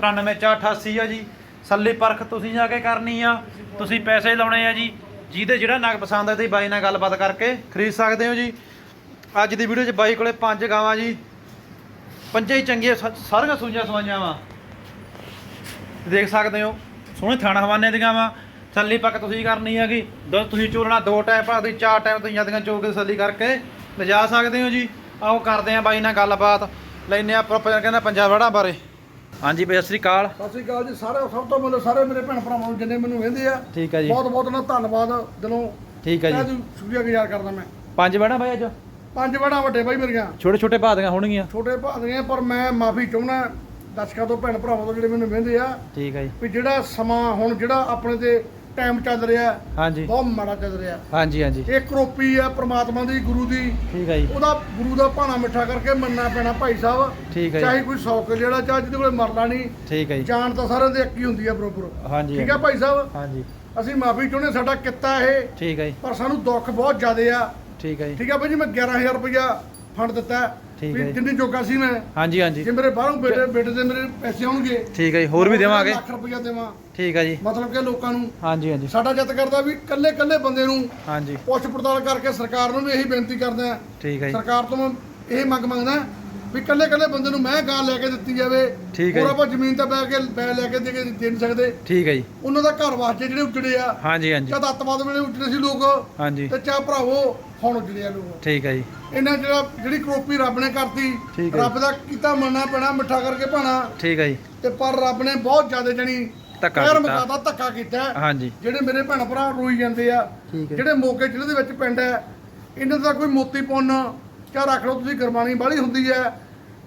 93488 ਆ ਜੀ। ਸੱਲੀ ਪਰਖ ਤੁਸੀਂ ਜਾ ਕੇ ਕਰਨੀ ਆ। ਤੁਸੀਂ ਪੈਸੇ ਲਾਉਣੇ ਆ ਜੀ। ਜਿਹਦੇ ਜਿਹੜਾ ਨਗ ਪਸੰਦ ਹੈ ਤੇ ਬਾਈ ਨਾਲ ਗੱਲਬਾਤ ਕਰਕੇ ਖਰੀਦ ਸਕਦੇ ਹੋ ਜੀ। ਅੱਜ ਦੀ ਵੀਡੀਓ 'ਚ ਬਾਈ ਕੋਲੇ ਪੰਜ ਗਾਵਾਂ ਜੀ। ਪੰਜੇ ਹੀ ਚੰਗੀਆਂ ਸ- ਸਾਰੀਆਂ ਸੂਈਆਂ ਸਵਾਈਆਂ ਵਾ। ਦੇਖ ਸਕਦੇ ਹੋ। ਸੋਹਣੇ ਥਾਣਾ ਹਵਾਨੇ ਦੀਆਂ ਵਾ। ਸੱਲੀ ਪੱਕ ਤੁਸੀਂ ਕਰਨੀ ਹੈਗੀ। ਦੁੱਧ ਤੁਸੀਂ ਚੋਲਣਾ ਦੋ ਟਾਈਮ ਭਾਵੇਂ ਤੁਸੀਂ ਚਾਰ ਟਾਈਮ ਤੁਸੀਂ ਜਾਂਦੀਆਂ ਚੋ ਕੇ ਤਸੱਲੀ ਕਰਕੇ ਲਿਜਾ ਸਕਦੇ ਹੋ ਜੀ। ਆਓ ਕਰਦੇ ਆ ਬਾਈ ਨਾਲ ਗੱਲਬਾਤ। ਲੈਨੇ ਆ ਪ੍ਰੋਪਰ ਕਹਿੰਦਾ ਪੰਜਾਬ ਵੜਾ ਬਾਰੇ। ਹਾਂਜੀ ਬਈ ਸਤਿ ਸ੍ਰੀ ਅਕਾਲ। ਸਤਿ ਸ਼੍ਰੀ ਅਕਾਲ ਜੀ ਸਾਰੇ ਸਭ ਤੋਂ ਪਹਿਲਾਂ ਸਾਰੇ ਮੇਰੇ ਭੈਣ ਭਰਾਵਾਂ ਨੂੰ ਜਿੰਨੇ ਮੈਨੂੰ ਵਹਿੰਦੇ ਆ ਠੀਕ ਹੈ ਜੀ। ਬਹੁਤ ਬਹੁਤ ਨਾ ਧੰਨਵਾਦ ਦਿਲੋਂ ਠੀਕ ਹੈ ਮੈਂ ਜੀ ਜੀ ਸ਼ੁਕਰੀਆ ਗੁਜ਼ਾਰ ਕਰਦਾ ਮੈਂ। ਪੰਜ ਵੜਾ ਬਾਈ ਅੱਜ? ਪੰਜ ਬੜਾ ਵੱਡੇ ਬਾਈ ਮੇਰੀਆਂ। ਛੋਟੇ ਛੋਟੇ ਭਾਦੀਆਂ ਹੋਣਗੀਆਂ। ਛੋਟੇ ਭਾਦੀਆਂ ਪਰ ਮੈਂ ਮਾਫੀ ਚਾਹੁੰਦਾ ਦਰਸ਼ਕਾਂ ਤੋਂ ਭੈਣ ਭਰਾਵਾਂ ਤੋਂ ਜਿਹੜੇ ਮੈਨੂੰ ਵਹਿੰਦੇ ਆ ਠੀਕ ਹੈ ਜੀ। ਵੀ ਜਿਹੜਾ ਸਮਾਂ ਹੁਣ ਜਿਹੜਾ ਆਪਣੇ ਤੇ ਟਾਈਮ ਚੱਲ ਰਿਹਾ ਹਾਂਜੀ। ਬਹੁਤ ਮਾੜਾ ਚੱਲ ਰਿਹਾ ਹਾਂਜੀ ਹਾਂਜੀ। ਇਹ ਕਰੋਪੀ ਆ ਪ੍ਰਮਾਤਮਾ ਦੀ ਗੁਰੂ ਦੀ। ਠੀਕ ਹੈ ਜੀ। ਉਹਦਾ ਗੁਰੂ ਦਾ ਭਾਣਾ ਮਿੱਠਾ ਕਰਕੇ ਮੰਨਣਾ ਪੈਣਾ ਭਾਈ ਸਾਹਿਬ। ਠੀਕ ਹੈ ਜੀ। ਚਾਹੇ ਕੋਈ 100 ਕਿਲੋ ਜਿਹੜਾ ਚਾਹੇ ਜਿਹਦੇ ਕੋਲੇ ਮਰਨਾ ਨਹੀਂ। ਠੀਕ ਹੈ ਜੀ। ਜਾਨ ਤਾਂ ਸਾਰਿਆਂ ਦੇ ਇੱਕ ਹੀ ਹੁੰਦੀ ਆ ਬਰੋਬਰ। ਹਾਂਜੀ ਠੀਕ ਆ ਭਾਈ ਸਾਹਿਬ? ਹਾਂਜੀ। ਅਸੀਂ ਮਾਫੀ ਚਾਹੁੰਦੇ ਸਾਡਾ ਕਿੱਤਾ ਇਹ। ਠੀਕ ਹੈ ਜੀ। ਪਰ ਸਾਨੂੰ ਦੁੱਖ ਬਹੁਤ ਜ਼ਿਆਦੇ ਆ। ਠੀਕ ਹੈ ਜੀ। ਠੀਕ ਆ ਭਾਈ ਜੀ ਮੈਂ 11000 ਰੁਪਇਆ ਫੰਡ ਦਿੱਤਾ। ਠੀਕ ਹੈ ਜੀ। ਜਿੰਨੀ ਜੋਗਾ ਸੀ ਮੈਂ। ਹਾਂਜੀ ਹਾਂਜੀ। ਜੇ ਮੇਰੇ ਬਾਹਰੋਂ ਬੇਟੇ ਬੇਟੇ ਦੇ ਮੇਰੇ ਪੈਸੇ ਆਉਣਗੇ ਠੀਕ ਹੈ ਜੀ ਹੋਰ ਵੀ ਦੇਵਾਂਗੇ। ਲੱਖ ਰੁਪਇਆ ਦੇਵਾਂ। ਠੀਕ ਹੈ ਜੀ। ਮਤਲਬ ਕਿ ਲੋਕਾਂ ਨੂੰ ਹਾਂਜੀ ਹਾਂਜੀ। ਸਾਡਾ ਜੱਤ ਕਰਦਾ ਵੀ ਕੱਲੇ ਕੱਲੇ ਬੰਦੇ ਨੂੰ ਹਾਂਜੀ। ਪੁੱਛ ਪੜਤਾਲ ਕਰਕੇ ਸਰਕਾਰ ਨੂੰ ਵੀ ਇਹੀ ਬੇਨਤੀ ਕਰਦੇ ਠੀਕ ਹੈ ਜੀ। ਸਰਕਾਰ ਤੋਂ ਮੈਂ ਇਹ ਮੰਗ ਮੰਗਦਾ ਵੀ ਕੱਲੇ ਕੱਲੇ ਬੰਦੇ ਨੂੰ ਮੈਂ ਗਾਂ ਲੈ ਕੇ ਦਿੱਤੀ ਜਾਵੇ ਠੀਕ ਹੈ ਹੋਰ ਜੀ। ਆਪਾਂ ਜ਼ਮੀਨ ਤਾਂ ਬੈ ਕੇ ਬੈ ਲੈ ਕੇ ਦੇ ਕੇ ਦੇ ਨਹੀਂ ਸਕਦੇ। ਠੀਕ ਹੈ ਜੀ। ਉਹਨਾਂ ਦਾ ਘਰ ਵਾਸਤੇ ਜਿਹੜੇ ਉੱਜੜੇ ਆ ਹਾਂਜੀ ਹਾਂਜੀ। ਜਦ ਅੱਤਵਾਦ ਵੇਲੇ ਉੱਜੜੇ ਸੀ ਲੋਕ ਹਾਂਜੀ। ਤੇ ਚਾਹ ਭਰਾਵੋ ਹੁਣ ਉੱਜੜੇ ਆ ਲੋਕ। ਠੀਕ ਹੈ ਜੀ। ਇਹਨਾਂ ਜਿਹੜਾ ਜਿਹੜੀ ਕਰੋਪੀ ਰੱਬ ਨੇ ਕਰਤੀ ਠੀਕ ਹੈ। ਰੱਬ ਦਾ ਕੀਤਾ ਮੰਨਣਾ ਪੈਣਾ ਮਿੱਠਾ ਕਰਕੇ ਭਾਣਾ ਠੀਕ ਹੈ ਜੀ। ਤੇ ਪਰ ਰੱਬ ਨੇ ਬਹੁਤ ਜ਼ਿਆਦਾ ਜਣੀ ਧੱਕਾ ਕੀਤਾ। ਮਕਾਦਾ ਧੱਕਾ ਕੀਤਾ। ਹੈ। ਹਾਂਜੀ। ਜਿਹੜੇ ਮੇਰੇ ਭੈਣ ਭਰਾ ਰੋਈ ਜਾਂਦੇ ਆ ਠੀਕ ਹੈ। ਜਿਹੜੇ ਮੋਗੇ ਜ਼ਿਲ੍ਹੇ ਦੇ ਵਿੱਚ ਪਿੰਡ ਹੈ ਇਹਨਾਂ ਦਾ ਕੋਈ ਮੋਤੀ ਪੁੰਨ ਚਾਹ ਰੱਖ ਲਓ ਤੁਸੀਂ ਗੁਰਬਾਣੀ ਬਾਹਲੀ ਹੁੰਦੀ ਹੈ।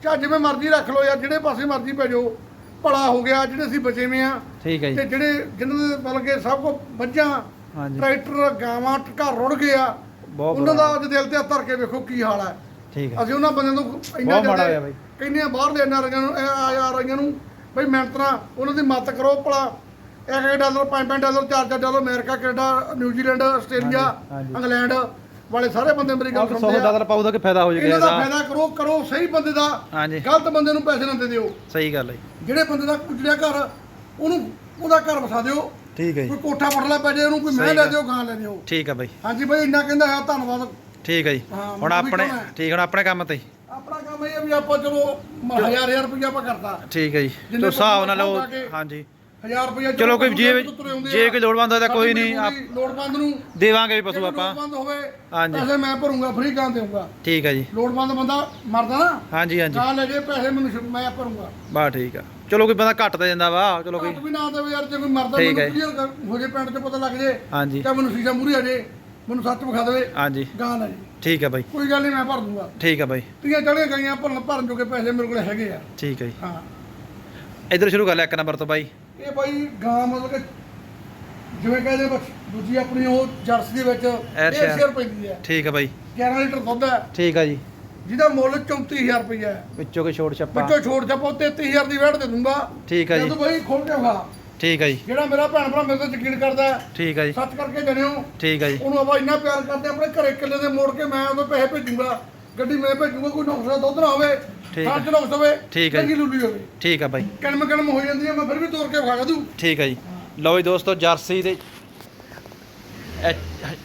ਚਾਹ ਜਿਵੇਂ ਮਰਜ਼ੀ ਰੱਖ ਲਓ ਯਾਰ ਜਿਹੜੇ ਪਾਸੇ ਮਰਜ਼ੀ ਭੇਜੋ ਜਾਓ। ਭਲਾ ਹੋ ਗਿਆ ਜਿਹੜੇ ਅਸੀਂ ਬਚੇ ਵੇ ਆ ਠੀਕ ਹੈ ਤੇ ਜੀ ਜਿਹੜੇ ਜਿਨ੍ਹਾਂ ਦੇ ਮਤਲਬ ਕਿ ਸਭ ਕੋ ਮੱਝਾਂ ਟਰੈਕਟਰ ਗਾਵਾਂ ਘਰ ਰੁੜ ਗਏ ਆ ਉਹਨਾਂ ਦਾ ਅੱਜ ਦਿਲ ਤੇ ਧਰ ਕੇ ਵੇਖੋ ਕੀ ਹਾਲ ਹੈ। ਠੀਕ ਹੈ। ਅਸੀਂ ਉਹਨਾਂ ਬੰਦਿਆਂ ਨੂੰ ਇੰਨਾ ਜ਼ਿਆਦਾ। ਕਹਿੰਦੇ ਆ ਬਾਹਰ ਦੇ ਐਨਆਰਆਈਆਂ ਨੂੰ ਆਰਆਈਆਂ ਨੂੰ ਬਈ ਮਿਹਨਤ ਉਹਨਾਂ ਦੀ ਮਦਦ ਕਰੋ ਭਲਾ। ਇੱਕ ਇੱਕ ਡਾਲਰ ਪੰਜ ਪੰਜ ਡਾਲਰ ਚਾਰ ਚਾਰ dollar America Canada New Zealand Australia. England. ਵਾਲੇ ਸਾਰੇ ਬੰਦੇ ਮੇਰੀ ਗੱਲ 100 ਸੁਣਦੇ ਆ। ਡਾਲਰ ਪਾਉ ਦਾ ਕਿ ਫਾਇਦਾ ਹੋ ਇਹਨਾਂ ਜਾਏਗਾ ਦਾ ਇਹਦਾ? ਫਾਇਦਾ ਕਰੋ ਕਰੋ ਸਹੀ ਬੰਦੇ ਦਾ। ਹਾਂਜੀ। ਗਲਤ ਬੰਦੇ ਨੂੰ ਪੈਸੇ ਨਾ ਦੇ ਦਿਓ। ਸਹੀ ਗੱਲ ਹੈ ਜੀ। ਜਿਹੜੇ ਬੰਦੇ ਦਾ ਕੁਚੜਿਆ ਘਰ ਉਹਨੂੰ ਉਹਦਾ ਘਰ ਵਸਾ ਦਿਓ। ਠੀਕ ਹੈ ਕੋਈ ਜੀ ਕੋਠਾ ਪੜਲਾ ਪੈ ਜਾਏ ਉਹਨੂੰ ਕੋਈ ਮੈਂ ਸਹੀ ਲੈ। ਦਿਓ ਗਾਂ ਲੈ ਦਿਓ। ਠੀਕ ਹੈ ਬਾਈ। ਹਾਂਜੀ ਬਾਈ ਇੰਨਾ ਕਹਿੰਦਾ ਹੈ ਧੰਨਵਾਦ। ਠੀਕ ਹੈ ਜੀ। ਹੁਣ ਆਪਣੇ। ਠੀਕ ਹੁਣ ਆਪਣੇ ਕੰਮ ਤੇ ਆਪਣਾ ਕੰਮ ਇਹ ਵੀ ਆਪਾਂ ਚਲੋ ਮ- ਹਜ਼ਾਰ ਹਜ਼ਾਰ ਰੁਪਇਆ ਆਪਾਂ ਕਰਤਾ। ਠੀਕ ਹੈ ਜੀ। ਤੋ ਹਿਸਾਬ ਨਾਲ ਲਓ ਹਾਂਜੀ। ਹਜ਼ਾਰ ਰੁਪਇਆ ਚਲੋ ਕੋਈ ਜੇ ਜੇ ਕੋਈ ਲੋੜਵੰਦ ਹੋਇਆ ਤਾਂ ਕੋਈ ਨਹੀਂ ਆਪ ਲੋੜਵੰਦ ਨੂੰ ਦੇਵਾਂਗੇ ਵੀ ਪਸ਼ੂ ਆਪਾਂ। ਲੋੜਵੰਦ ਹੋਵੇ ਹਾਂਜੀ। ਪੈਸੇ ਮੈਂ ਭਰੂੰਗਾ ਫ੍ਰੀ ਗਾਂ ਦੇਊਂਗਾ। ਠੀਕ ਹੈ ਜੀ। ਲੋੜਵੰਦ ਬੰਦਾ ਮਰਦਾ ਨਾ ਹਾਂਜੀ ਹਾਂਜੀ। ਗਾਂ ਲੈ ਜੇ ਪੈਸੇ ਮੈਨੂੰ ਮੈਂ ਭਰੂੰਗਾ। ਬਾ ਠੀਕ ਆ। ਚਲੋ ਕੋਈ ਬੰਦਾ ਘੱਟ ਤੇ ਜਾਂਦਾ ਵਾ ਚਲੋ ਕੋਈ ਵੀ ਨਾ ਦੇਵੇ ਯਾਰ ਜੇ ਕੋਈ ਮਰਦਾ ਮੈਨੂੰ। ਕਲੀਅਰ ਹੋ ਜੇ ਪਿੰਡ 'ਚ ਪਤਾ ਲੱਗ ਜੇ ਹਾਂਜੀ। ਤਾਂ ਮੈਨੂੰ ਸੀਸਾ ਮੂਰੀ ਆ ਜੇ ਮੈਨੂੰ ਸੱਚ ਵਿਖਾ ਦੇਵੇ ਹਾਂਜੀ। ਗਾਂ ਲੈ ਜੀ। ਠੀਕ ਹੈ ਬਾਈ। ਕੋਈ ਗੱਲ ਨਹੀਂ ਮੈਂ ਭਰ ਦੂੰਗਾ। ਠੀਕ ਹੈ ਬਾਈ। ਤੀਆਂ ਚੜੀਆਂ ਗਈਆਂ ਭਰਨ ਭਰਨ ਜੋਗੇ ਪੈਸੇ ਮੇਰੇ ਕੋਲ ਹੈਗੇ ਆ। ਠੀਕ ਹੈ ਜੀ। ਹਾਂ। ਇਧਰ ਸ਼ੁਰੂ ਕਰ ਲਿਆ ਇੱਕ ਨੰਬਰ ਤੋਂ ਬਾਈ। ਇਹ ਬਾਈ ਗਾਂ ਮਤਲਬ ਕਿ ਜਿਵੇਂ ਕਹਿੰਦੇ ਬਸ ਦੂਜੀ ਆਪਣੀ ਉਹ ਜਰਸੀ ਦੇ ਵਿੱਚ ਇਹ ਅੱਛਾ। ਸ਼ੇਅਰ ਪੈਂਦੀ ਹੈ ਠੀਕ ਹੈ ਬਾਈ। 11 ਲੀਟਰ ਦੁੱਧ ਹੈ ਠੀਕ ਹੈ ਜੀ। ਜਿਹਦਾ ਮੁੱਲ 34000 ਰੁਪਇਆ ਹੈ ਵਿੱਚੋਂ ਕੋਈ ਛੋਟ ਛੱਪਾ? ਵਿੱਚੋਂ ਛੋੜ ਛਪੋ 33000 ਦੀ ਵੈਟ ਦੇ ਦੂੰਗਾ। ਠੀਕ ਹੈ ਜੀ ਤੂੰ ਬਾਈ ਖੋਲ ਕੇ ਖਾ। ਠੀਕ ਹੈ ਜੀ। ਜਿਹੜਾ ਮੇਰਾ ਭੈਣ ਭਰਾ ਮੇਰੇ ਤੇ ਯਕੀਨ ਕਰਦਾ ਹੈ, ਠੀਕ ਹੈ ਜੀ। ਸੱਚ ਕਰਕੇ ਜਣਿਓ। ਠੀਕ ਹੈ ਜੀ। ਉਹਨੂੰ ਆਪਾਂ ਇੰਨਾ ਪਿਆਰ ਕਰਦੇ ਹਾਂ, ਆਪਣੇ ਘਰੇ ਕਿੱਲੇ ਦੇ ਮੋੜ ਕੇ ਮੈਂ ਉਹਦੇ ਪੈਸੇ ਭੇਜੂੰਗਾ। ਗੱਡੀ ਮੈਂ ਭੇਜੂੰਗਾ ਕੋਈ ਨੁਕਸ ਦਾ ਦੁੱਧ ਨਾ ਹੋਵੇ ਠੀਕ ਖਾਣ ਚ ਨੁਕਸ ਹੋਵੇ ਠੀਕ ਹੈ ਜੀ। ਚੰਗੀ ਲੁੱਲੀ ਹੋਵੇ। ਠੀਕ ਹੈ ਬਾਈ। ਕਣਮ ਕਣਮ ਹੋ ਜਾਂਦੀ ਹੈ ਮੈਂ ਫਿਰ ਵੀ ਤੋੜ ਕੇ ਖਾ ਦੂੰ। ਠੀਕ ਹੈ ਜੀ। ਲਓ ਜੀ ਦੋਸਤੋ ਜਰਸੀ ਦੇ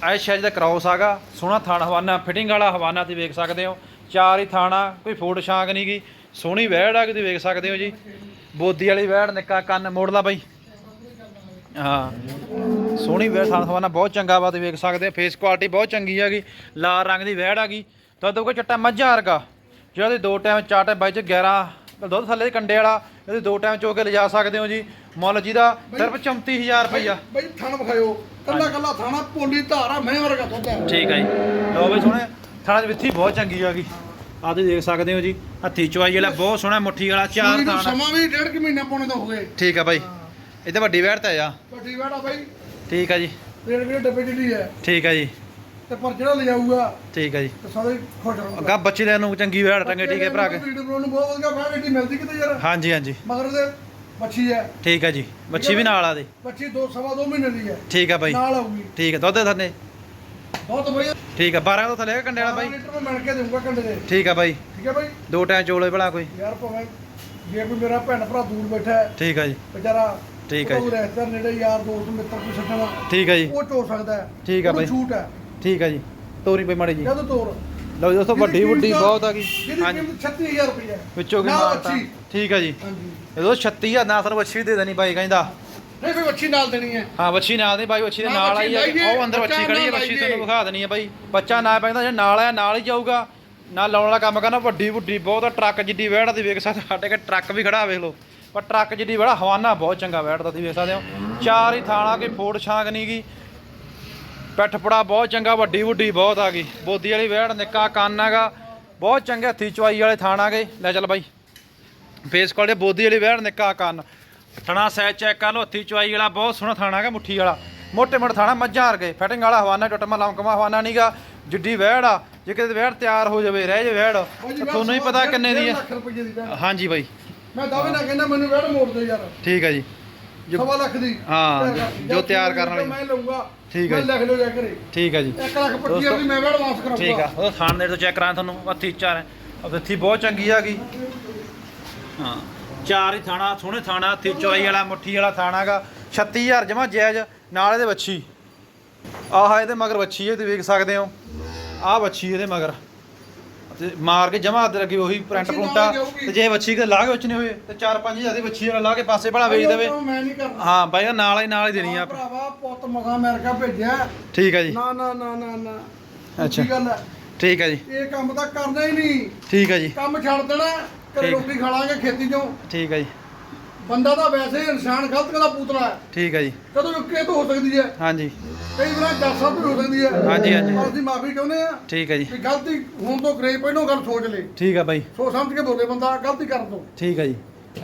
ਐ ਸ਼ੈਜ ਦਾ ਕ੍ਰਾਸ ਆਗਾ। ਸੋਹਣਾ ਥਾਣ ਹਵਾਨਾ ਫਿਟਿੰਗ ਵਾਲਾ ਹਵਾਨਾ ਤੁਸੀਂ ਵੇਖ ਸਕਦੇ ਹੋ। ਚਾਰ ਹੀ ਥਾਣਾ ਕੋਈ ਫੋੜ ਛਾਂਕ ਨਹੀਂ ਗੀ। ਸੋਹਣੀ ਵਹਿੜ ਆ ਕਿ ਤੁਸੀਂ ਵੇਖ ਸਕਦੇ ਹੋ ਜੀ। ਬੋਦੀ ਵਾਲੀ ਵਹਿੜ ਨਿੱਕਾ ਕੰਨ ਮੋੜ ਲਾ ਬਾਈ। ਹਾਂ। ਸੋਹਣੀ ਵਹਿੜ ਥਾਣ ਹਵਾਨਾ ਬਹੁਤ ਚੰਗਾ ਵਾ ਤੁਸੀਂ ਵੇਖ ਸਕਦੇ ਹੋ। ਫੇਸ ਕੁਆਲਿਟੀ ਬਹੁਤ ਚੰਗੀ ਹੈਗੀ ਲਾਲ ਰੰਗ ਦੀ ਵਹਿੜ ਹੈਗੀ ਤਾਂ ਕੋਈ ਚਿੱਟਾ ਮੱਝਾਂ ਵਰਗਾ। ਜਿਹਦੇ ਦੋ ਟਾਈਮ ਚਾਰ ਟਾਈਮ ਬਾਈ ਚ 11 ਦੁੱਧ ਥੱਲੇ ਦੇ ਕੰਡੇ ਵਾਲਾ ਇਹਦੇ ਦੋ ਟਾਈਮ ਚੋ ਕੇ ਲਿਜਾ ਸਕਦੇ ਹੋ ਜੀ। ਮੁੱਲ ਜਿਹਦਾ ਸਿਰਫ 34000 ਰੁਪਈਆ। ਬਈ ਥਣ ਵਿਖਾਇਓ। ਕੱਲਾ ਕੱਲਾ ਥਾਣਾ ਪੋਲੀ ਧਾਰਾ ਮੈਂ ਵਰਗਾ ਦੁੱਧ ਹੈ। ਠੀਕ ਹੈ ਜੀ। ਲਓ ਬਈ ਸੋਹਣੇ ਥਾਣਾ ਦੀ ਵਿੱਥੀ ਬਹੁਤ ਚੰਗੀ ਹੈਗੀ ਆਹ ਤੁਸੀਂ ਦੇਖ ਸਕਦੇ ਹੋ ਜੀ ਹੱਥੀ ਚਵਾਈ ਵਾਲਾ ਬਹੁਤ ਸੋਹਣਾ ਮੁੱਠੀ ਵਾਲਾ ਚਾਰ ਥਾਣਾ। ਸਮਾਂ ਵੀ ਡੇਢ ਕੁ ਮਹੀਨਾ ਪਾਉਣੇ ਦਾ ਹੋ ਗਏ। ਠੀਕ ਆ ਬਾਈ। ਇਹ ਤਾਂ ਵੱਡੀ ਵੈੜ ਤਾਂ ਆ। ਵੱਡੀ ਵਾੜਾ ਬਾਈ। ਠੀਕ ਆ ਜੀ। ਰੇਡ ਵੀ ਡੱਬੇ ਜਿਹੜੀ ਹੈ। ਠੀਕ ਆ ਜੀ। ਤੇ ਪਰ ਜਿਹੜਾ ਲਿਜਾਊਗਾ ਠੀਕ ਆ ਜੀ ਤੇ ਸਾਰੇ ਖੁਸ਼ ਰਹੂਗਾ ਅੱਗਾ ਬੱਚੇ ਲੈਣ ਨੂੰ ਚੰਗੀ ਵੈੜ ਟੰਗੇ ਠੀਕ ਹੈ ਭਰਾ ਕੇ ਵੀਡੀਓ ਬਣਾਉਣ ਨੂੰ ਬਹੁਤ ਵਧੀਆ ਏਡੀ ਮਿਲਦੀ ਕਿਤੇ ਯਾਰ ਹਾਂਜੀ ਹਾਂਜੀ ਮਗਰ ਦੇ ਬੱਚੀ ਹੈ ਠੀਕ ਆ ਜੀ ਬੱਚੀ ਵੀ ਨਾਲ ਆ ਦੇ ਬੱਚੀ ਦੋ ਸਵਾ ਦੋ ਮਹੀਨੇ ਦੀ ਹੈ ਠੀਕ ਆ ਬਾਈ ਨਾਲ ਆਊਗੀ ਠੀਕ ਆ ਦੁੱਧ ਦੇ ਥੱਲੇ ਬਹੁਤ ਵਧੀਆ ਠੀਕ ਆ 12 ਤੋਂ ਥੱਲੇ ਕੰਡੇ ਵਾਲਾ ਬਾਈ ਲੀਟਰ ਮੈਂ ਮਿਣ ਕੇ ਦੇਊਂਗਾ ਕੰਡੇ ਦੇ ਠੀਕ ਆ ਬਾਈ ਠੀਕ ਹੈ ਬਾਈ ਦੋ ਟਾਈਮ ਚੋਲੇ ਭਲਾ ਕੋਈ ਯਾਰ ਭਾਵੇਂ ਜੇ ਕੋਈ ਮੇਰਾ ਭੈਣ ਭਰਾ ਦੂਰ ਬੈਠਾ ਹੈ ਠੀਕ ਆ ਜੀ ਵਿਚਾਰਾ ਠੀਕ ਹੈ ਉਹ ਰਿਸ਼ਤੇਦਾਰ ਨੇੜੇ ਯਾਰ ਦੋਸਤ ਮਿੱਤਰ ਕੋਈ ਸੱਜਣਾ ਠੀਕ ਆ ਜੀ ਉਹ ਤੋੜ ਸਕਦਾ ਹੈ ਠੀਕ ਉਹਨੂੰ ਬਾਈ। ਛੂਟ ਹੈ ਠੀਕ ਆ ਜੀ ਤੋਰੀ ਪਈ ਮਾੜੀ ਜੀ। ਜਦ ਤੋੜ ਲਓ ਦੋਸਤੋ ਵੱਡੀ ਵੱਡੀ ਬਹੁਤ ਆ ਗਈ। ਹਾਂਜੀ। ਕੀਮਤ 36000 ਰੁਪਏ ਹੈ ਵਿੱਚੋਂ ਕੀ ਮਾਰਤਾ। ਠੀਕ ਆ ਜੀ। ਹਾਂਜੀ। ਇਹ ਦੋ 36 ਆ ਨਾ ਸਾਨੂੰ ਵੱਛੀ ਦੇ ਦੇਣੀ ਬਾਈ ਕਹਿੰਦਾ। ਨਹੀਂ ਫਿਰ ਅੱਛੀ ਨਾਲ ਦੇਣੀ ਹੈ। ਹਾਂ ਵੱਛੀ ਨਾਲ ਦੀ ਬਾਈ ਵੱਛੀ ਦੇ ਹਾਂ, ਨਾਲ ਵੱਛੀ ਆਈ ਆ। ਉਹ ਅੰਦਰ ਵੱਛੀ ਖੜੀ ਹੈ ਵੱਛੀ। ਤੁਹਾਨੂੰ ਵਿਖਾ ਦੇਣੀ ਆ ਬਾਈ। ਬੱਚਾ ਨਾ ਪੈਂਦਾ ਜੇ ਨਾਲ ਆਇਆ ਨਾਲ ਹੀ ਜਾਊਗਾ। ਨਾਲ ਲਾਉਣ ਵਾਲਾ ਕੰਮ ਕਰਨਾ ਵੱਡੀ ਵੱਡੀ ਬਹੁਤ ਆ, ਟਰੱਕ ਜਿੱਡੀ ਵਹਿੜ ਦੀ ਵੇਖ ਸਕਦੇ ਸਾਡੇ ਕੋਲ ਟਰੱਕ ਵੀ ਖੜਾ ਵੇਖ ਲਓ। ਪਰ ਟਰੱਕ ਜਿੱਡੀ ਵੜਾ ਹਵਾਨਾ ਬਹੁਤ ਚੰਗਾ ਵਹਿੜ ਦਾ ਤੁਸੀਂ ਵੇਖ ਸਕਦੇ ਹੋ। ਚਾਰ ਹੀ ਥਾਣਾ ਕੋਈ ਫੋੜ ਛਾਂਗ ਨਹੀਂ ਗੀ। ਪਿੱਠ ਪੜਾ ਬਹੁਤ ਚੰਗਾ ਵੱਡੀ ਵੱਡੀ ਬਹੁਤ ਆ ਗਈ। ਬੋਦੀ ਵਾਲੀ ਵਹਿੜ ਨਿੱਕਾ ਕੰਨ ਹੈਗਾ। ਬਹੁਤ ਚੰਗੇ ਹੱਥੀ ਚਵਾਈ ਵਾਲੇ ਥਾਣਾ ਗਏ। ਲੈ ਚੱਲ ਬਾਈ। ਫੇਸ ਕੋਲ ਦੇ ਬੋਦੀ ਵਾਲੀ ਵਹਿੜ ਨਿੱਕਾ ਕੰਨ। ਥਣਾ ਸੈਚ ਚੈੱਕ ਕਰ ਲਓ ਹੱਥੀ ਚਵਾਈ ਵਾਲਾ ਬਹੁਤ ਸੋਹਣਾ ਥਾਣਾ ਹੈਗਾ ਮੁੱਠੀ ਵਾਲਾ। ਮੋਟੇ ਮੋਟੇ ਥਾਣਾ ਮੱਝਾਂ ਵਰਗੇ। ਫੈਟਿੰਗ ਵਾਲਾ ਹਵਾਨਾ ਟੁੱਟਮਾ ਲੌਂਕਮਾ ਹਵਾਨਾ ਨਹੀਂਗਾ ਜਿੱਡੀ ਵਹਿੜ ਆ ਜੇ ਕਿਤੇ ਵਹਿੜ ਤਿਆਰ ਹੋ ਜਾਵੇ ਰਹਿ ਜੇ ਤਾਂ ਤੁਹਾਨੂੰ ਹੀ ਪਤਾ ਕਿੰਨੇ ਦੀ ਹੈ। ਹਾਂਜੀ ਬਾਈ। ਮੈਂ ਦਾਅਵੇ ਨਾਲ ਕਹਿੰਦਾ ਮੈਨੂੰ ਵੈੜ ਮੋੜ ਦੇ ਯਾਰ। ਠੀਕ ਹੈ ਜੋ- ਸਵਾ ਲੱਖ ਦੀ। ਹਾਂ, ਤਿਆਰ ਕਰ। ਜੋ ਤਿਆਰ ਕਰਨ ਵਾਲੀ। ਮੈਂ ਲਊਂਗਾ ਠੀਕ ਹੈ ਮੈਂ ਲਿਖ ਲਓ ਜਾ ਕਰੇ ਠੀਕ ਹੈ ਜੀ। 1 ਲੱਖ 25 ਦੀ ਮੈਂ ਵੈੜ ਵਾਪਸ ਕਰਾਉਂਗਾ ਠੀਕ ਆ। ਉਹ ਥਾਣ ਦੇ ਤੋਂ ਚੈੱਕ ਕਰਾਂ ਤੁਹਾਨੂੰ ਹੱਥੀ ਚਾਰ ਹੈ। ਉਹ ਹੱਥੀ ਬਹੁਤ ਚੰਗੀ ਆ ਗਈ। ਹਾਂ ਚਾਰ ਹੀ ਥਾਣਾ ਸੋਹਣੇ ਥਾਣਾ ਹੱਥੀ ਚਵਾਈ ਵਾਲਾ ਮੁੱਠੀ ਵਾਲਾ ਥਾਣਾਗਾ 36000 ਜਮਾ ਜਾਇਜ਼ ਨਾਲ ਇਹਦੇ ਵੱਛੀ। ਆਹ ਇਹਦੇ ਮਗਰ ਵੱਛੀ ਹੈ ਤੁਸੀਂ ਵੇਖ ਸਕਦੇ ਹੋ। ਆਹ ਵੱਛੀ ਇਹਦੇ ਮਗਰ। ਤੇ ਮਾਰ ਕੇ ਜਮਾ ਹੱਥ ਲੱਗੀ ਉਹੀ ਪ੍ਰਿੰਟ ਵੱਛੀ ਨਾਲ ਜਾਊਗੀ। ਤੇ ਜੇ ਵੱਛੀ ਕੇ ਲਾ ਕੇ ਵਿੱਚ ਨਹੀਂ ਹੋਏ ਤੇ 4-5000 ਦੀ ਵੱਛੀ ਵਾਲਾ ਲਾ ਕੇ ਪਾਸੇ ਭਲਾ ਵੇਚ ਦੇਵੇ। ਮੈਂ ਨਹੀਂ ਕਰਨਾ। ਹਾਂ ਬਾਈ ਇਹ ਨਾਲ ਹੀ ਨਾਲ ਹੀ ਦੇਣੀ ਆ ਆਹ ਭਰਾਵਾ ਪੁੱਤ ਮਗਾ ਅਮਰੀਕਾ ਭੇਜਿਆ। ਠੀਕ ਹੈ ਜੀ। ਨਾ ਨਾ ਨਾ ਨਾ ਨਾ। ਅੱਛਾ। ਕੀ ਗੱਲ ਹੈ ਠੀਕ ਹੈ ਜੀ। ਇਹ ਕੰਮ ਤਾਂ ਕਰਨਾ ਹੀ ਨਹੀਂ। ਠੀਕ ਹੈ ਜੀ। ਕੰਮ ਛੱਡ ਦੇਣਾ ਠੀਕ। ਰੋਟੀ ਖਾ ਲਾਂਗੇ ਖੇਤੀ ਚੋਂ। ਠੀਕ ਹੈ ਜੀ। ਬੰਦਾ ਤਾਂ ਵੈਸੇ ਹੀ ਇਨਸਾਨ ਗਲਤ ਦਾ ਪੁੱਤਰਾ ਹੈ। ਠੀਕ ਹੈ ਜੀ। ਕਦੋਂ ਰੁਕੇ ਤੋਂ ਹੋ ਸਕਦੀ ਹੈ। ਹਾਂਜੀ। ਕਈ ਵਾਰ ਜੱਜ ਸਾਹਿਬ ਵੀ ਹੋ ਸਕਦੀ ਹੈ। ਹਾਂਜੀ, ਹਾਂਜੀ। ਪਰ ਅਸੀਂ ਮਾਫੀ ਚਾਹੁੰਦੇ ਆ ਠੀਕ ਹੈ ਜੀ। ਵੀ ਗਲਤੀ ਹੋਣ ਤੋਂ ਕਰੇ ਪਹਿਲੋਂ ਗੱਲ ਸੋਚ ਲੈ। ਠੀਕ ਆ ਬਾਈ। ਸੋਚ ਸਮਝ ਕੇ ਬੋਲੇ ਬੰਦਾ ਗਲਤੀ ਕਰਨ ਤੋਂ। ਠੀਕ ਹੈ ਜੀ।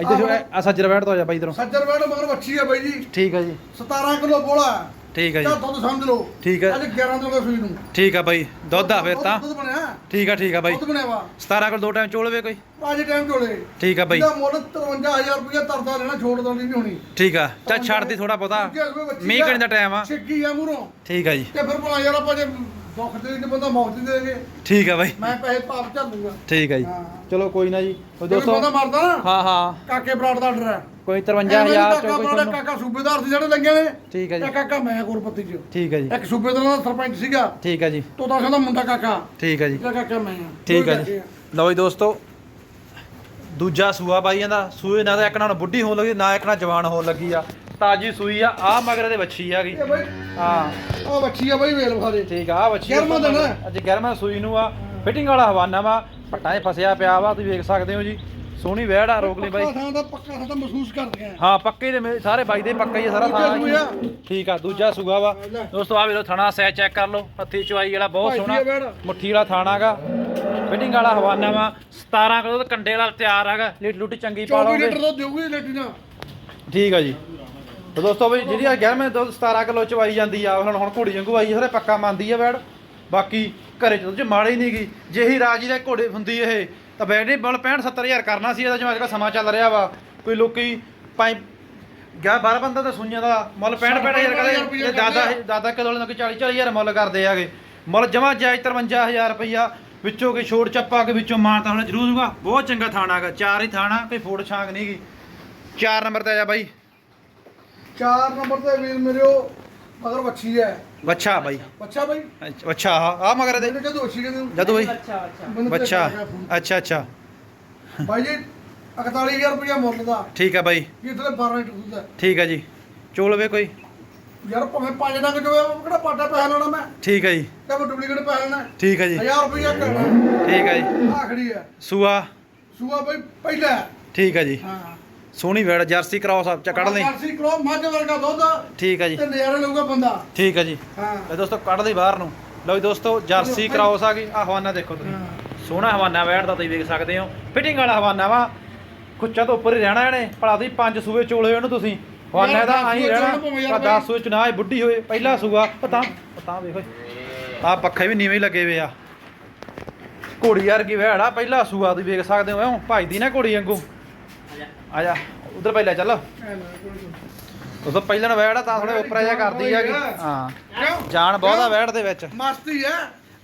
ਇੱਧਰ ਆ ਸੱਜਰ ਬੈਠ ਤੋਂ ਆ ਜਾ ਬਾਈ ਇਧਰੋਂ। ਸੱਜਰ ਵੈੜ ਮਗਰ ਵੱਛੀ ਹੈ ਬਾਈ ਜੀ। ਠੀਕ ਹੈ ਜੀ। 17 ਕਿਲੋ ਬੋਲਾ ਠੀਕ ਹੈ ਤਾਂ ਜੀ ਦੁੱਧ ਸਮਝ ਲਓ। ਠੀਕ ਹੈ। ਅੱਜ 11 ਦਿਨ ਹੋ ਗਏ ਸੂਈ ਨੂੰ। ਠੀਕ ਆ ਬਾਈ ਦੁੱਧ ਆ ਫਿਰ ਤਾਂ। ਦੁੱਧ ਬਣਿਆ। ਠੀਕ ਆ ਠੀਕ ਆ ਬਾਈ। ਦੁੱਧ ਬਣਿਆ ਵਾ। 17 ਕੋਲ ਦੋ ਟਾਈਮ ਚੋਲਵੇ ਕੋਈ? ਅੱਜ ਟਾਈਮ ਜੋੜੇ ਠੀਕ ਆ ਬਾਈ। ਇਹਦਾ ਮੁੱਲ 53000 ਰੁਪਏ ਤਰਦਾ ਲੈਣਾ ਛੋੜ ਦੋਣੀ ਨਹੀਂ ਹੋਣੀ। ਠੀਕ ਆ। ਚੱਲ ਛੱਡ ਦੀ ਥੋੜਾ ਬਹੁਤਾ। ਮੀਂਹ ਕਣੀ ਦਾ ਟਾਈਮ ਆ। ਛਿੱਕੀ ਆ ਮੂਰੋਂ ਠੀਕ ਆ ਜੀ। ਤੇ ਫਿਰ ਭਲਾ ਯਾਰ ਆਪਾਂ ਜੇ ਦੁੱਖ ਦੇ ਕੇ ਬੰਦਾ ਮੌਤ ਦੇ ਦੇਗੇ। ਠੀਕ ਆ ਬਾਈ। ਮੈਂ ਪੈਸੇ ਪਾਪ ਝੱਲੂਗਾ ਠੀਕ ਆ ਜੀ। ਹਾਂ। ਚਲੋ ਕੋਈ ਨਾ ਜੀ। ਉਹ ਦੋਸਤੋ ਬੰਦਾ ਮਰਦਾ ਨਾ। ਹਾਂ ਹਾਂ। ਕਾਕੇ ਬਰਾੜ ਦਾ ਆਰਡਰ ਹੈ। ਕੋਈ ਐਵੇਂ 53000 ਨੀ ਚੋਂ ਕੋਈ ਤੁਹਾਨੂੰ ਕਾਕਾ ਸੂਬੇਦਾਰ ਸੀ ਜਿਹੜੇ ਲੰਗੇ ਨੇ। ਠੀਕ ਇੱਕ ਜੀ। ਕਾਕਾ ਮੈਂ ਗੁਰਪਤੀ ਚ। ਠੀਕ ਆ ਜੀ। ਇੱਕ ਸੂਬੇਦਾਰ ਦਾ ਸਰਪੰਚ ਸੀਗਾ। ਠੀਕ ਆ ਜੀ। ਤੋਤਾ ਕਹਿੰਦਾ ਮੁੰਡਾ ਕਾਕਾ। ਠੀਕ ਆ ਜੀ। ਇਹਦਾ ਕਾਕਾ ਮੈਂ ਆ। ਠੀਕ ਦੋ ਜੀ। ਲਓ ਜੀ ਦੋਸਤੋ ਦੂਜਾ ਸੂਆ ਬਾਈਆਂ ਦਾ। ਸੂਏ ਨਾਲ ਤਾਂ ਇੱਕ ਨਾਲ ਬੁੱਢੀ ਹੋਣ ਲੱਗੀ ਨਾ ਇੱਕ ਨਾਲ ਜਵਾਨ ਹੋਣ ਲੱਗੀ ਆ। ਤਾਜੀ ਸੂਈ ਆ ਆ ਮਗਰ ਦੇ ਵੱਛੀ ਆ ਗਈ। ਇਹ ਬਈ ਹਾਂ। ਉਹ ਬੱਚੀ ਆ ਬਈ ਵੇਲ ਵਿਖਾ ਦੇ ਠੀਕ ਆ ਆ ਵੱਛੀ ਗਿਆਰਵਾਂ ਦਿਨ ਹੈ। ਅੱਜ 11ਵਾਂ ਸੂਈ ਨੂੰ ਆ। ਫਿਟਿੰਗ ਵਾਲਾ ਹਵਾਨਾ ਵਾ ਪੱਟਾਂ 'ਚ ਫਸਿਆ ਪਿਆ ਵਾ ਤੁਸੀਂ ਵੇਖ ਸਕਦੇ ਹੋ ਜੀ। ਸੋਹਣੀ ਵਹਿੜ ਆ ਰੋਕ ਲਈ ਬਾਈ। ਪੱਕਾ ਥਾਂ ਦਾ ਪੱਕਾ ਥਾਂ ਦਾ ਮਹਿਸੂਸ ਕਰਦੇ ਆ। ਹਾਂ ਪੱਕੇ ਦੇ ਮੇਰੇ ਸਾਰੇ ਬਾਈ ਦੇ ਪੱਕਾ ਹੀ ਆ ਸਾਰਾ ਦੂਜਾ ਥਾਂ ਸੂਆ। ਠੀਕ ਆ ਦੂਜਾ ਸੂਆ ਵਾ। ਦੋਸਤੋ ਆ ਵੇਖੋ ਥਣਾ ਸੈ ਚੈੱਕ ਕਰ ਲਓ। ਹੱਥੀ ਚਵਾਈ ਵਾਲਾ ਬਹੁਤ ਭਾਈ ਸੋਹਣਾ। ਮੁੱਠੀ ਵਾਲਾ ਥਾਣਾਗਾ ਫਿਟਿੰਗ ਵਾਲਾ ਹਵਾਨਾ ਵਾ। 17 ਕਿਲੋ ਦਾ ਕੰਡੇ ਵਾਲਾ ਤਿਆਰ ਹੈਗਾ। ਲੀਟ ਲੁੱਟ ਚੰਗੀ ਪਾ 24 ਲਓਗੇ। ਲੀਟਰ ਦੁੱਧ ਦੇਊਗੀ ਲੈਟੀਨਾ ਠੀਕ ਆ ਜੀ। ਤੇ ਦੋਸਤੋ ਬਈ ਜਿਹੜੀ ਆ 11ਵੇਂ ਦੁੱਧ 17 ਕਿਲੋ ਚਵਾਈ ਜਾਂਦੀ ਆ ਹੁਣ ਹੁਣ ਘੋੜੀ ਵਾਂਗੂ ਆਈ ਸਾਰੇ ਪੱਕਾ ਮੰਨਦੀ ਆ ਵੈੜ ਬਾਕੀ ਘਰੇ ਚ ਦੁੱਧ ਚ ਮਾੜੀ ਨਹੀਂ ਗਈ ਜੇ ਹੀ ਰਾਜੀ ਦੇ ਘੋੜੇ ਹੁੰਦੀ ਇਹ ਤਾਂ ਬੈਡ ਨਹੀਂ ਬਲ 65 70000 ਕਰਨਾ ਸੀ ਇਹਦਾ ਜਿਵੇਂ ਅੱਜ ਕੱਲ੍ਹ ਸਮਾਂ ਚੱਲ ਰਿਹਾ ਵਾ। ਕੋਈ ਲੋਕੀ ਪੰਜ ਗਿਆ 12 ਬੰਦਾ ਤਾਂ ਸੁਈਆਂ ਦਾ ਮੁੱਲ 65 65000 ਕਰੇ ਇਹ ਦਾਦਾ ਦਾਦਾ ਕਿਲੋ ਵਾਲੇ ਨੂੰ ਕੋਈ 40 40000 ਮੁੱਲ ਕਰਦੇ ਆਗੇ। ਮੁੱਲ ਜਮਾ ਜਾਇਜ਼ 53000 ਰੁਪਈਆ। ਵਿੱਚੋਂ ਕੋਈ ਛੋੜ ਚੱਪਾ ਕੇ ਵਿੱਚੋਂ ਮਾਨਤਾ ਹੁਣ ਜ਼ਰੂਰ ਹੋਊਗਾ। ਬਹੁਤ ਚੰਗਾ ਥਾਣਾ ਹੈਗਾ ਚਾਰ ਹੀ ਥਾਣਾ ਕੋਈ ਫੋੜ ਛਾਂਗ ਨਹੀਂ ਗਈ ਚਾਰ ਨੰਬਰ ਤੇ ਆ ਜਾ ਬਾਈ। 4 ਨੰਬਰ ਤੇ ਵੀਰ ਮੇਰਿਓ ਮਗਰ ਬੱਚੀ ਹੈ। ਬੱਚਾ ਬਾਈ। ਬੱਚਾ ਬਈ? ਅੱਛਾ ਅੱਛਾ ਆ ਮਗਰ ਦੇ ਇਹਨੇ ਜਦੋਂ ਬੱਚੀ ਕਹਿੰਦੇ ਜਦੂ ਬਾਈ? ਮੈਨੂੰ ਤਾਂ ਬੱਚਾ ਲੱਗਾ ਫੋਨ। ਅੱਛਾ ਅੱਛਾ। ਬਾਈ ਜੀ 41000 ਰੁਪਇਆ ਮੁੱਲ ਦਾ। ਠੀਕ ਆ ਬਾਈ। ਕੀ ਇਥਲੇ 12 ਲੀਟਰ ਦੁੱਧ ਹੈ। ਠੀਕ ਆ ਜੀ। ਚੋਲਵੇ ਕੋਈ? ਯਾਰ ਭਾਵੇਂ ਪੰਜ ਡੰਗ ਜੋ ਹੈ ਕਿਹੜਾ ਪਾਟਾ ਪੈਸਾ ਲੈਣਾ ਮੈਂ? ਠੀਕ ਆ ਜੀ। ਤੇ ਮੈਂ ਡੁਪਲੀਕੇਟ ਪੈਸਾ ਲੈਣਾ ਠੀਕ ਆ ਜੀ। 1000 ਰੁਪਇਆ ਕਰਨਾ। ਠੀਕ ਆ ਜੀ। ਆਖੜੀ ਹੈ। ਸੂਆ? ਸੂਆ ਬਈ ਪਹਿਲਾ ਹੈ। ਠੀਕ ਆ ਜੀ। ਹਾਂ। ਸੋਹਣੀ ਵੇੜ ਜਰਸੀ ਕਰਾਉ ਸਭ ਚ ਕੱਢ ਲਈ। ਜਰਸੀ ਕਰੋ ਮੱਝ ਵਰਗਾ ਦੁੱਧ ਠੀਕ ਆ ਜੀ। ਤੇ ਨਜ਼ਾਰੇ ਲਊਗਾ ਬੰਦਾ। ਠੀਕ ਆ ਜੀ। ਹਾਂ। ਲੈ ਦੋਸਤੋ ਕੱਢ ਲਈ ਬਾਹਰ ਨੂੰ। ਲਓ ਜੀ ਦੋਸਤੋ ਜਰਸੀ ਕਰਾਉਸ ਆ ਗਈ ਆ ਹਵਾਨਾ ਦੇਖੋ ਤੁਸੀਂ। ਹਾਂ। ਸੋਹਣਾ ਹਵਾਨਾ ਬੈਠਦਾ ਤੁਸੀਂ ਵੇਖ ਸਕਦੇ ਹੋ। ਫਿਟਿੰਗ ਵਾਲਾ ਹਵਾਨਾ ਵਾ। ਕੁੱਚਾ ਤੋਂ ਉੱਪਰ ਹੀ ਰਹਿਣਾ ਇਹਨੇ। ਭਲਾ ਤੁਸੀਂ ਪੰਜ ਸੂਏ ਚੋਲੇ ਉਹਨੂੰ ਤੁਸੀਂ। ਹਵਾਨਾ ਦਾ ਆਹੀ ਰਹਿਣਾ। ਬਾਈ। 10 ਸੂਏ ਚ ਨਾ ਬੁੱਢੀ ਹੋਏ ਪਹਿਲਾ ਸੂਆ। ਪਤਾ ਪਤਾ ਵੇਖੋ ਆ ਪੱਖੇ ਵੀ ਨੀਵੇਂ ਹੀ ਲੱਗੇ ਵੇ ਆ। ਘੋੜੀ ਵਰਗੀ ਵਹਿੜ ਆ ਪਹਿਲਾ ਸੂਆ ਤੁਸੀਂ ਵੇਖ ਸਕਦੇ ਹੋ। ਐਂ ਭਜਦੀ ਨਾ ਘੋੜੀ ਵਾਂਗੂ। ਆ ਜਾ ਉਧਰ ਪਹਿਲਾਂ ਚੱਲ। ਤੋਂ ਪਹਿਲਾਂ ਵਹਿੜ ਆ ਤਾਂ ਥੋੜੇ ਉੱਪਰ ਜਿਹਾ ਕਰਦੀ ਹੈਗੀ। ਹਾਂ ਜਾਨ ਬਹੁਤ ਆ ਵਹਿੜ ਦੇ ਵਿੱਚ। ਮਸਤੀ ਹੈ।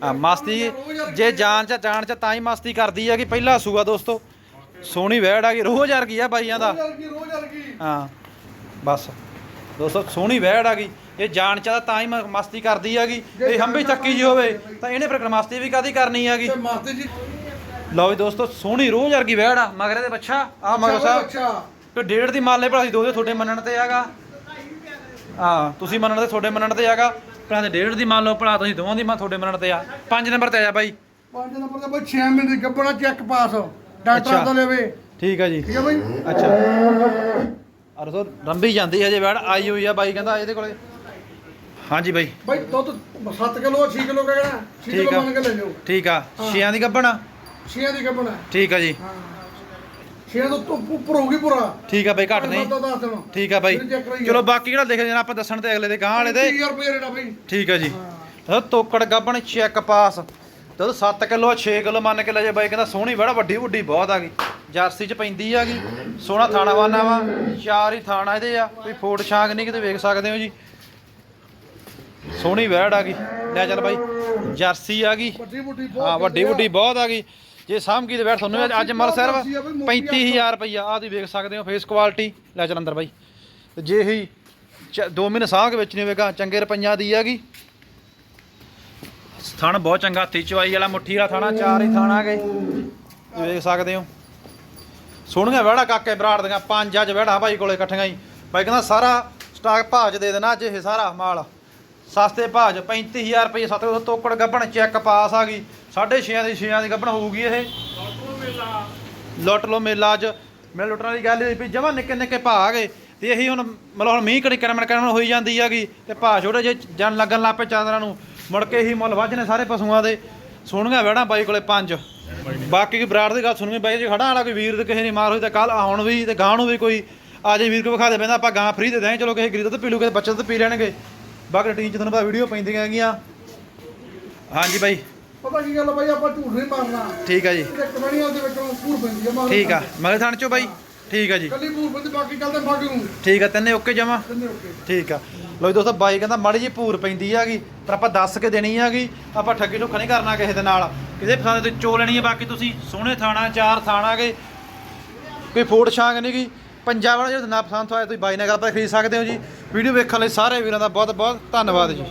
ਆ ਮਸਤੀ ਜੇ ਜਾਨ ਚ ਜਾਨ ਚ ਤਾਂ ਹੀ ਮਸਤੀ ਕਰਦੀ ਆ ਕਿ ਪਹਿਲਾ ਸੂਆ ਦੋਸਤੋ। ਸੋਹਣੀ ਵਹਿੜ ਆ ਗਈ ਰੋਜ਼ ਵਰਗੀ ਆ ਬਾਈਆਂ ਦਾ। ਹਾਂ ਬਸ। ਦੋਸਤੋ ਸੋਹਣੀ ਵਹਿੜ ਆ ਗਈ। ਇਹ ਜਾਨ ਚ ਤਾਂ ਹੀ ਮਸਤੀ ਕਰਦੀ ਹੈਗੀ। ਇਹ ਹੰਬੀ ਚੱਕੀ ਜੀ ਹੋਵੇ ਤਾਂ ਇਹਨੇ ਫਿਰ ਮਸਤੀ ਵੀ ਕਾਦੀ ਕਰਨੀ ਹੈਗੀ? ਮਸਤੀ ਜੀ ਲਓ ਵੀ ਦੋਸਤੋ ਸੋਹਣੀ ਰੋਜ਼ ਵਰਗੀ ਵਹਿੜ ਆ ਮਗਰੇ ਦੇ ਬੱਚਾ ਆ ਮਗਰ ਸਾਹਿਬ। ਅੱਛਾ। ਤੇ ਡੇਢ ਦੀ ਮੰਨ ਲੈ ਭਲਾ ਅਸੀਂ ਦੋ ਦੇ ਤੁਹਾਡੇ ਮੰਨਣ ਤੇ ਹੈਗਾ। ਹਾਂ ਤੁਸੀਂ ਮੰਨਣ ਤੇ ਤੁਹਾਡੇ ਮੰਨਣ ਤੇ ਹੈਗਾ। ਭਲਾ ਤੇ ਡੇਢ ਦੀ ਮੰਨ ਲਓ ਭਲਾ ਤੁਸੀਂ ਦੋਵਾਂ ਦੀ ਮੰਨ ਤੁਹਾਡੇ ਮੰਨਣ ਤੇ ਆ। ਪੰਜ ਨੰਬਰ ਤੇ ਆ ਬਾਈ। ਪੰਜ ਨੰਬਰ ਦਾ ਬਈ 6 ਮਿੰਟ ਦੀ ਗੱਬਣਾ ਚੈੱਕ ਪਾਸ ਡਾਕਟਰ। ਤੋਂ ਲੈਵੇ। ਠੀਕ ਆ ਜੀ। ਠੀਕ ਹੈ ਬਈ। ਅੱਛਾ। ਅਰ ਸੋ ਰੰਬੀ ਜਾਂਦੀ ਹਜੇ ਵੜ ਆਈ ਹੋਈ ਆ ਬਾਈ ਕਹਿੰਦਾ ਇਹਦੇ ਕੋਲੇ। ਹਾਂਜੀ ਬਾਈ। ਬਈ ਦੁੱਧ 7 ਕਿਲੋ 6 ਕਿਲੋ ਕਹਿਣਾ। 6 ਠੀਕ ਕਿਲੋ। ਮੰਨ ਕੇ ਲੈ ਜਾਓ। ਠੀਕ ਆ। ਛੀਆਂ ਦੀ ਗੱਬਣ 6 ਦੀ ਗੱਬਣਾ ਠੀਕ ਆ ਜੀ। ਹਾਂ। 6 ਤੋਂ ਉੱਪ- ਉੱਪਰ ਹੋਊਗੀ ਪੂਰਾ। ਠੀਕ ਆ ਬਾਈ ਘੱਟ ਨਹੀਂ। ਸੱਤ ਤੋਂ ਦਸ ਦੇਣਾ। ਠੀਕ ਆ ਬਾਈ। ਫਿਰ check ਕਰਾਈਏ। ਚਲੋ ਬਾਕੀ ਜਿਹੜਾ ਲਿਖ ਦੇਣਾ ਆਪਾਂ ਦੱਸਣ ਤੇ ਅਗਲੇ ਦੇ ਗਾਂ ਵਾਲੇ ਦੇ। 30000 ਰੁਪਏ ਰੇਟ ਆ ਬਈ। ਠੀਕ ਆ ਜੀ। ਉਹ ਤੋਕੜ ਗੱਬਣ ਚੈੱਕ ਪਾਸ ਜਦੋਂ 7 ਕਿਲੋ 6 ਕਿਲੋ ਮੰਨ ਕੇ ਲੈ ਜੇ ਬਾਈ ਕਹਿੰਦਾ ਸੋਹਣੀ ਬੜਾ ਵੱਡੀ ਵੱਡੀ ਬਹੁਤ ਆ ਗਈ। ਜਰਸੀ ਚ ਪੈਂਦੀ ਆ ਗਈ। ਸੋਹਣਾ ਥਾਣਾ ਵਾਨਾ ਵਾ। ਚਾਰ ਹੀ ਥਾਣਾ ਇਹਦੇ ਆ। ਕੋਈ ਫੋਟ ਛਾਂਗ ਨਹੀਂ ਕਿਤੇ ਵੇਖ ਸਕਦੇ ਹੋ ਜੀ। ਸੋਹਣੀ ਵੈੜ ਆ ਗਈ। ਲੈ ਚੱਲ ਬਾਈ ਜਰਸੀ ਆ ਗਈ। ਵੱਡੀ ਵੱਡੀ ਬਹੁਤ ਹਾਂ ਵੱਡੀ ਵੱਡੀ ਬਹੁਤ ਆ ਗਈ। ਜੇ ਸਾਹਮਗੀ ਦੇ ਬੈਠ ਤੁਹਾਨੂੰ ਅੱਜ- ਅੱਜ ਮਲ ਸਿਰਫ 35000 ਰੁਪਈਆ ਆ ਤੁਸੀਂ ਵੇਖ ਸਕਦੇ ਹੋ ਫੇਸ ਕੁਆਲਿਟੀ ਲੈ ਚੱਲ ਅੰਦਰ ਬਾਈ। ਤੇ ਜੇ ਹੀ 2 ਮਹੀਨੇ ਸਾਹ ਕੇ ਵਿੱਚ ਨਹੀਂ ਹੋਵੇਗਾ ਚੰਗੇ ਰੁਪਈਆਂ ਦੀ ਹੈਗੀ। ਥਣ ਬਹੁਤ ਚੰਗਾ ਹੱਥੀ ਚਵਾਈ ਵਾਲਾ ਮੁੱਠੀ ਵਾਲਾ ਥਾਣਾ ਚਾਰ ਹੀ ਥਾਣਾ ਗਏ ਤੁਸੀਂ ਵੇਖ ਸਕਦੇ ਹੋ। ਸੋਹਣੀਆਂ ਵਹਿੜਾ ਕਾਕੇ ਬਰਾੜ ਦੀਆਂ ਪੰਜ ਅੱਜ ਵਹਿੜਾ ਭਾਈ ਕੋਲੇ ਇਕੱਠੀਆਂ ਹੀ। ਬਾਈ ਕਹਿੰਦਾ ਸਾਰਾ ਸਟਾਕ ਭਾਜ ਦੇ ਦੇਣਾ ਅੱਜ ਇਹ ਸਾਰਾ ਮਾਲ। ਸਸਤੇ ਭਾਜ 35000 ਰੁਪਏ ਸੱਤ ਤੋਕੜ ਗੱਭਣ ਚੈੱਕ ਪਾਸ ਆ ਗਈ। 6.5 ਦੀ 6 ਦੀ ਗੱਭਣ ਹੋਊਗੀ ਇਹ। ਲੁੱਟ ਲੋ ਮੇਲਾ ਅੱਜ। ਮੇਰੇ ਲੁੱਟਣ ਵਾਲੀ ਗੱਲ ਹੋਈ ਵੀ ਜਮਾ ਨਿੱਕੇ ਨਿੱਕੇ ਭਾ ਆ ਗਏ। ਤੇ ਇਹੀ ਹੁਣ ਮਤਲਬ ਹੁਣ ਮੀਂਹ ਕੜੀ ਕਰਮਣ ਕਰਮਣ ਹੋਈ ਜਾਂਦੀ ਹੈਗੀ ਤੇ ਭਾ ਛੋਟੇ ਜੇ ਜਨ ਲੱਗਣ ਲੱਗ ਪਏ ਚਾਂਦਰਾਂ ਨੂੰ। ਮੁੜ ਕੇ ਇਹੀ ਮੁੱਲ ਵੱਜਨੇ ਸਾਰੇ ਪਸ਼ੂਆਂ ਦੇ। ਸੋਹਣੀਆਂ ਵਹਿੜਾਂ ਬਾਈ ਕੋਲੇ ਪੰਜ। ਬਾਕੀ ਕੀ ਬਰਾੜ ਦੀ ਗੱਲ ਸੁਣਨੀ ਬਾਈ ਜੇ ਖੜਾ ਵਾਲਾ ਕੋਈ ਵੀਰ ਤੇ ਕਿਸੇ ਦੀ ਮਾਰ ਹੋਈ ਤਾਂ ਕੱਲ ਆਉਣ ਵੀ ਤੇ ਗਾਂ ਨੂੰ ਵੀ ਕੋਈ। ਆ ਵੀਰ ਕੋ ਵਿਖਾ ਦੇ ਪੈਂਦਾ, ਆਪਾਂ ਗਾਂ ਫ੍ਰੀ ਦੇ ਦੇਂ ਚਲੋ ਕਿਸੇ ਗਰੀਬ ਤੋਂ ਪੀ ਲੂ ਕਿਸੇ ਬੱਚੇ ਤੋਂ ਪੀ ਲੈਣਗੇ। ਬਾਕੀ ਟੀਮ ਚ ਤੁਹਾਨੂੰ ਪਤਾ ਵੀਡੀਓ ਪੈਂਦੀਆਂ ਹੈਗੀਆਂ। ਹਾਂਜੀ ਬਾਈ। ਪਤਾ ਕੀ ਗੱਲ ਆ ਬਾਈ ਆਪਾਂ ਝੂਠ ਨਹੀਂ ਮਾਰਨਾ। ਠੀਕ ਆ ਜੀ। ਤੇ ਕਮਣੀਆਂ ਦੇ ਵਿੱਚੋਂ ਪੂਰ ਪੈਂਦੀ ਆ ਮਾਰ ਠੀਕ ਆ। ਮਗਰ ਥਾਣ ਚੋ ਬਾਈ। ਠੀਕ ਆ ਜੀ। ਕੱਲੀ ਪੂਰ ਪੈਂਦੀ ਬਾਕੀ ਚੱਲਦੇ ਬਾਕੀ ਨੂੰ ਠੀਕ ਆ ਤਿੰਨੇ ਓਕੇ ਜਮਾ? ਕਿੰਨੇ ਓਕੇ। ਠੀਕ ਆ। ਲੋ ਜੀ ਦੋਸਤੋ ਬਾਈ ਕਹਿੰਦਾ ਮਾੜੀ ਜੀ ਭੂਰ ਪੈਂਦੀ ਹੈਗੀ ਪਰ ਆਪਾਂ ਦੱਸ ਕੇ ਦੇਣੀ ਹੈਗੀ ਆਪਾਂ ਠੱਗੀ ਠੁੱਕਾ ਨਹੀਂ ਕਰਨਾ ਕਿਸੇ ਦੇ ਨਾਲ। ਕਿਸੇ ਪਸੰਦ ਤੇ ਚੋ ਲੈਣੀ ਹੈ ਬਾਕੀ ਤੁਸੀਂ ਸੋਹਣੇ ਥਾਣਾ ਚਾਰ ਥਾਣਾ ਕੇ ਕੋਈ ਫੋਟ ਛਾਂਗ ਨਹੀਂ ਗਈ ਪੰਜਾਬ ਵਾਲਾ ਜਿਹੜਾ ਨਾ ਪਸੰਦ ਹੋਇਆ, ਤੁਸੀਂ ਬਾਈ ਨਾਲ ਗੱਲ ਖਰੀਦ ਸਕਦੇ ਹੋ ਜੀ। ਵੀਡੀਓ ਵੇਖਣ ਲਈ ਸਾਰੇ ਵੀਰਾਂ ਦਾ ਬਹੁਤ ਬਹੁਤ ਧੰਨਵਾਦ ਜੀ।